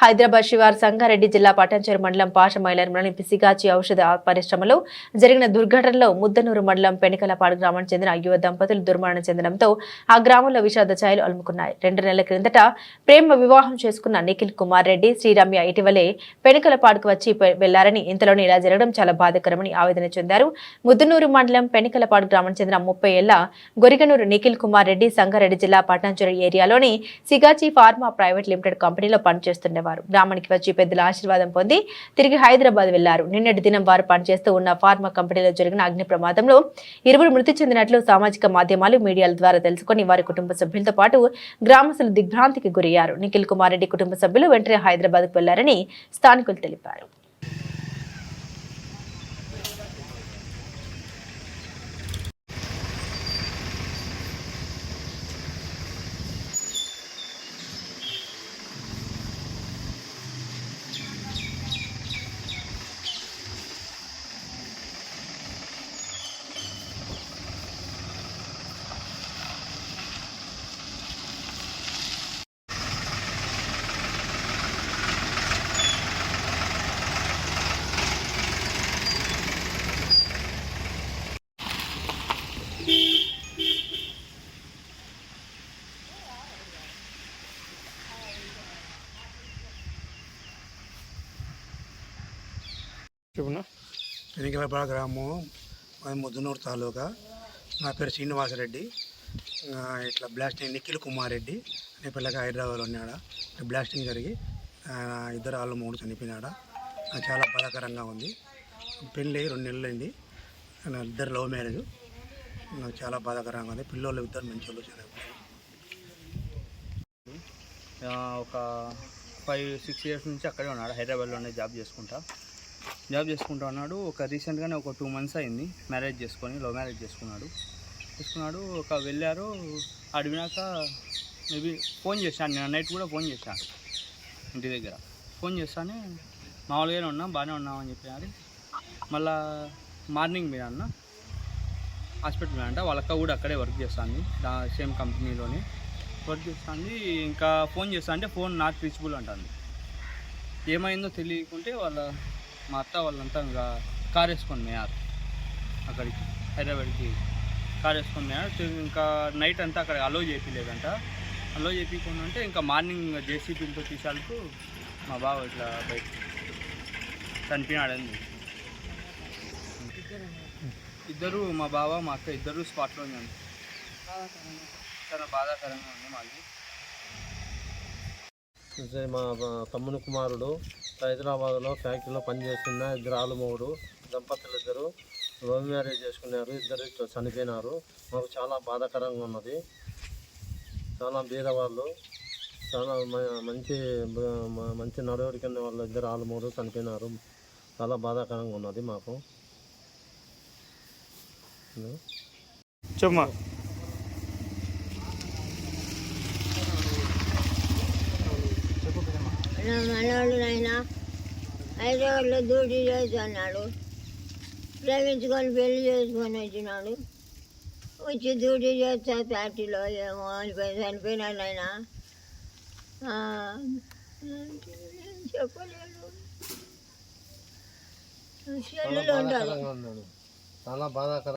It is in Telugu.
హైదరాబాద్ శివార్ సంగారెడ్డి జిల్లా పటాన్చేరు మండలం పాషమైలర్మలోని పిసిగాచి ఔషధ పరిశ్రమలో జరిగిన దుర్ఘటనలో ముద్దనూరు మండలం పెనికలపాడు గ్రామానికి చెందిన యువ దంపతులు దుర్మరణం చెందడంతో ఆ గ్రామంలో విషాద ఛాయలు అలుముకున్నాయి. రెండు నెలల క్రిందట ప్రేమ వివాహం చేసుకున్న నిఖిల్ కుమార్ రెడ్డి శ్రీరమ్య ఇటీవలే పెనికలపాడుకు వచ్చి వెళ్ళారని ఇంతలోనే ఇలా జరగడం చాలా బాధాకరమని ఆవేదన చెందారు. ముద్దునూరు మండలం పెనికలపాడు గ్రామానికి చెందిన ముప్పై ఏళ్ళ గొరిగనూరు నిఖిల్ కుమార్ రెడ్డి సంగారెడ్డి జిల్లా పటాన్చెరు ఏరియాలోని సిగాచి ఫార్మా ప్రైవేట్ లిమిటెడ్ కంపెనీలో పనిచేస్తుండేవారు. గ్రామానికి వచ్చి పెద్దల ఆశీర్వాదం పొంది తిరిగి హైదరాబాద్ వెళ్ళారు. నిన్నటి దినం వారు పనిచేస్తూ ఉన్న ఫార్మా కంపెనీలో జరిగిన అగ్ని ప్రమాదంలో ఇరువురు మృతి చెందినట్లు సామాజిక మాధ్యమాలు మీడియాల ద్వారా తెలుసుకుని వారి కుటుంబ సభ్యులతో పాటు గ్రామస్తులు దిగ్భ్రాంతికి గురయ్యారు. నిఖిల్ కుమార్ రెడ్డి కుటుంబ సభ్యులు వెంటనే హైదరాబాద్కు వెళ్ళారని స్థానికులు తెలిపారు. చెప్పునా పెనికలపాడ గ్రామం మాది ముద్దునూరు తాలూకా. నా పేరు శ్రీనివాసరెడ్డి. ఇట్లా బ్లాస్టింగ్ నిఖిల్ కుమార్ రెడ్డి. అనే పిల్లగా హైదరాబాద్లో ఉన్నాడు. బ్లాస్టింగ్ జరిగి ఆ, ఇద్దరు వాళ్ళు మూడు చనిపోయినాడ. నాకు చాలా బాధాకరంగా ఉంది. పెళ్ళి రెండు నెలలు అయింది నా ఇద్దరు లవ్ మ్యారేజ్. నాకు చాలా బాధాకరంగా ఉంది. పిల్లలు ఇద్దరు మంచి వాళ్ళు ఒక ఫైవ్ సిక్స్ ఇయర్స్ నుంచి అక్కడే ఉన్నాడు. హైదరాబాద్లోనే జాబ్ చేసుకుంటా. జాబ్ చేసుకుంటా ఉన్నాడు. ఒక రీసెంట్గానే ఒక టూ మంత్స్ అయింది. మ్యారేజ్ చేసుకొని లవ్ మ్యారేజ్ చేసుకున్నాడు. చేసుకున్నాడు ఒక వెళ్ళారు. అడిగినాక మేబీ ఫోన్ చేశాను నేను నైట్ కూడా ఫోన్ చేశాను ఇంటి దగ్గర. ఫోన్ చేస్తానే మామూలుగానే ఉన్నాం బాగానే ఉన్నాం అని చెప్పినారు మళ్ళా మార్నింగ్ మీద అన్న. హాస్పిటల్ మీద అంట. వాళ్ళక్క కూడా అక్కడే వర్క్ చేస్తుంది. దా సేమ్ కంపెనీలోనే వర్క్ చేస్తుంది. ఇంకా ఫోన్ చేస్తా అంటే ఫోన్ నాట్ రీచబుల్ అంటుంది. ఏమైందో తెలియకుంటే వాళ్ళ మా అత్త వాళ్ళంతా ఇంకా కార్ వేసుకొని మేయారు అక్కడికి హైదరాబాద్కి కార్ వేసుకొని మేయారు ఇంకా నైట్ అంతా అక్కడ అలో చేయలేదంట అలో చేయకుండా అంటే ఇంకా మార్నింగ్ జేసీపీలతో తీసేందుకు మా బావ ఇట్లా బయట చనిపోయినాడని. ఇద్దరు మా బావ మా అక్క ఇద్దరు స్పాట్లో ఉన్నాను చాలా బాధాకరంగా ఉంది మాది. మా తమ్ముని కుమారుడు. హైదరాబాద్లో ఫ్యాక్టరీలో పనిచేస్తున్న ఇద్దరు ఆలుమూడు దంపతులు ఇద్దరు. లవ్ మ్యారేజ్ చేసుకున్నారు. ఇద్దరు చనిపోయినారు. మాకు చాలా బాధాకరంగా ఉన్నది. చాలా బీదవాళ్ళు చాలా మ- మంచి మంచి నడవడిక వాళ్ళు ఇద్దరు ఆలుమూడు చనిపోయినారు. చాలా బాధాకరంగా ఉన్నది మాకు. చెప్పమా నా మనవాడు నాయన హైదరాబాద్లో డ్యూటీ చేస్తున్నాడు ప్రేమించుకొని పెళ్ళి చేసుకొని వచ్చినాడు. వచ్చి డ్యూటీ చేస్తా ఫ్యాక్టరీలో ఏమో అనిపోయి చనిపోయినాడు ఆయన ఆ, చెప్పలేడు. చాలా సెల్లులో బాధాకరంగా